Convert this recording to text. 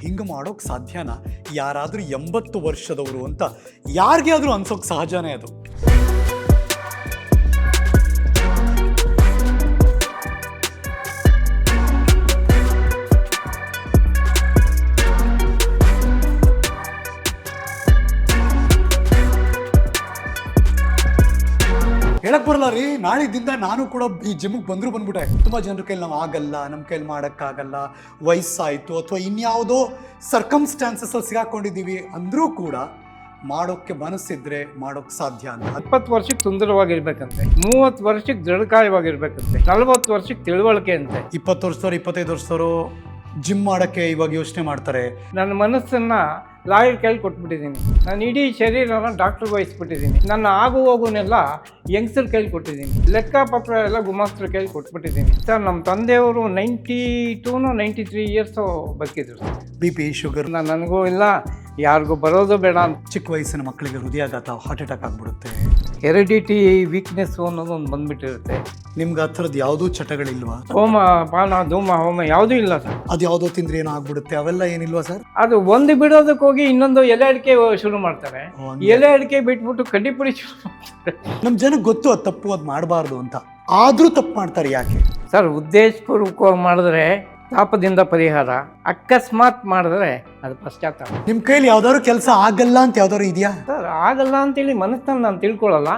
ಹಿಂಗೆ ಮಾಡೋಕೆ ಸಾಧ್ಯನಾ? ಯಾರಾದರೂ ಎಂಬತ್ತು ವರ್ಷದವರು ಅಂತ ಯಾರಿಗೆ ಆದರೂ ಅನ್ಸೋಕೆ ಸಹಜನೇ ಅದು. ಹೇಳಕ್ ಬರಲ್ಲ ರೀ. ನಾಳಿದ್ದಿಂದ ನಾನು ಕೂಡ ಈ ಜಿಮ್ಗೆ ಬಂದ್ರು ಬಂದ್ಬಿಟ್ಟೆ. ತುಂಬಾ ಜನರ ಕೈಲಿ ನಾವು ಆಗಲ್ಲ ನಮ್ಮ ಕೈಲಿ ಮಾಡೋಕ್ಕಾಗಲ್ಲ ವಯಸ್ಸಾಯಿತು ಅಥವಾ ಇನ್ಯಾವುದೋ ಸರ್ಕಮ್ಸ್ಟಾನ್ಸಸ್ ಅಲ್ಲಿ ಸಿಗಾಕೊಂಡಿದ್ದೀವಿ ಅಂದ್ರೂ ಕೂಡ ಮಾಡೋಕ್ಕೆ ಮನಸ್ಸಿದ್ರೆ ಮಾಡೋಕ್ಕೆ ಸಾಧ್ಯ ಅಂತ. ಇಪ್ಪತ್ತು ವರ್ಷಕ್ಕೆ ಸುಂದರವಾಗಿರ್ಬೇಕಂತೆ ಮೂವತ್ತು ವರ್ಷಕ್ಕೆ ದೃಢಕಾಯವಾಗಿರ್ಬೇಕಂತೆ ನಲವತ್ತು ವರ್ಷಕ್ಕೆ ತಿಳುವಳಿಕೆ ಅಂತೆ ಇಪ್ಪತ್ತು ವರ್ಷದವ್ರು ಇಪ್ಪತ್ತೈದು ವರ್ಷದವರು ಜಿಮ್ ಮಾಡೋಕ್ಕೆ ಇವಾಗ ಯೋಚನೆ ಮಾಡ್ತಾರೆ. ನನ್ನ ಮನಸ್ಸನ್ನ ಲಾಯರ್ ಕೈಲಿ ಕೊಟ್ಬಿಟ್ಟಿದ್ದೀನಿ ನಾನು ಇಡೀ ಶರೀರನ ಡಾಕ್ಟರ್ ವಹಿಸ್ಬಿಟ್ಟಿದ್ದೀನಿ. ನನ್ನ ಆಗು ಹೋಗುನೆಲ್ಲ ಯಂಗ್ಸರ್ ಕೈಲಿ ಕೊಟ್ಟಿದ್ದೀನಿ ಲೆಕ್ಕಪತ್ರ ಎಲ್ಲ ಗುಮಾಸ್ತ್ರ ಕೈಲಿ ಕೊಟ್ಬಿಟ್ಟಿದ್ದೀನಿ ಸರ್ ನಮ್ಮ ತಂದೆಯವರು ninety two ninety three years ಬದುಕಿದ್ರು sir. B P sugar ನಾನು ನನಗೂ ಇಲ್ಲ ಯಾರಿಗೂ ಬರೋದು ಬೇಡ ಅಂತ. ಚಿಕ್ಕ ವಯಸ್ಸಿನ ಮಕ್ಕಳಿಗೆ ಹೃದಯಾಘಾತ ಹಾರ್ಟ್ ಅಟ್ಯಾಕ್ ಆಗ್ಬಿಡುತ್ತೆ. ಹೆರಿಡಿಟಿ ವೀಕ್ನೆಸ್ ಅನ್ನೋದು ಒಂದು ಬಂದ್ಬಿಟ್ಟಿರುತ್ತೆ. ನಿಮ್ಗೆ ಆ ಥರದ್ದು ಯಾವುದೂ ಚಟಗಳಿಲ್ವಾ? ಹೋಮ ಪಾನ ಧೂಮ ಹೋಮ ಯಾವುದೂ ಇಲ್ಲ ಸರ್. ಅದು ಯಾವುದೋ ತಿಂದ್ರೆ ಏನೋ ಆಗ್ಬಿಡುತ್ತೆ ಅವೆಲ್ಲ ಏನಿಲ್ವಾ ಸರ್? ಅದು ಒಂದು ಬಿಡೋದಕ್ಕೆ ಹೋಗಿ ಇನ್ನೊಂದು ಎಲೆ ಅಡಿಕೆ ಶುರು ಮಾಡ್ತಾರೆ. ಎಲೆ ಅಡಿಕೆ ಬಿಟ್ಬಿಟ್ಟು ಕಡ್ಡಿಪುಡಿ ಶುರು ಮಾಡ್ತಾರೆ. ನಮ್ಮ ಜನಕ್ಕೆ ಗೊತ್ತು ಅದು ತಪ್ಪು ಅದು ಮಾಡಬಾರ್ದು ಅಂತ. ಆದರೂ ತಪ್ಪು ಮಾಡ್ತಾರೆ ಯಾಕೆ? ಸರ್ ಉದ್ದೇಶಪೂರ್ವಕವಾಗಿ ಮಾಡಿದ್ರೆ ತಾಪದಿಂದ ಪರಿಹಾರ ಅಕಸ್ಮಾತ್ ಮಾಡಿದ್ರೆ ಅದು ಪಶ್ಚಾತ್ತಾಪ. ನಿಮ್ಮ ಕೈಲಿ ಯಾವ್ದಾದ್ರು ಕೆಲಸ ಆಗಲ್ಲ ಅಂತ ಯಾವ್ದಾದ್ರು ಇದೆಯಾ? ಸರ್ ಆಗಲ್ಲ ಅಂತೇಳಿ ಮನಸ್ಸನ್ನು ನಾನು ತಿಳ್ಕೊಳ್ಳಲ್ಲ.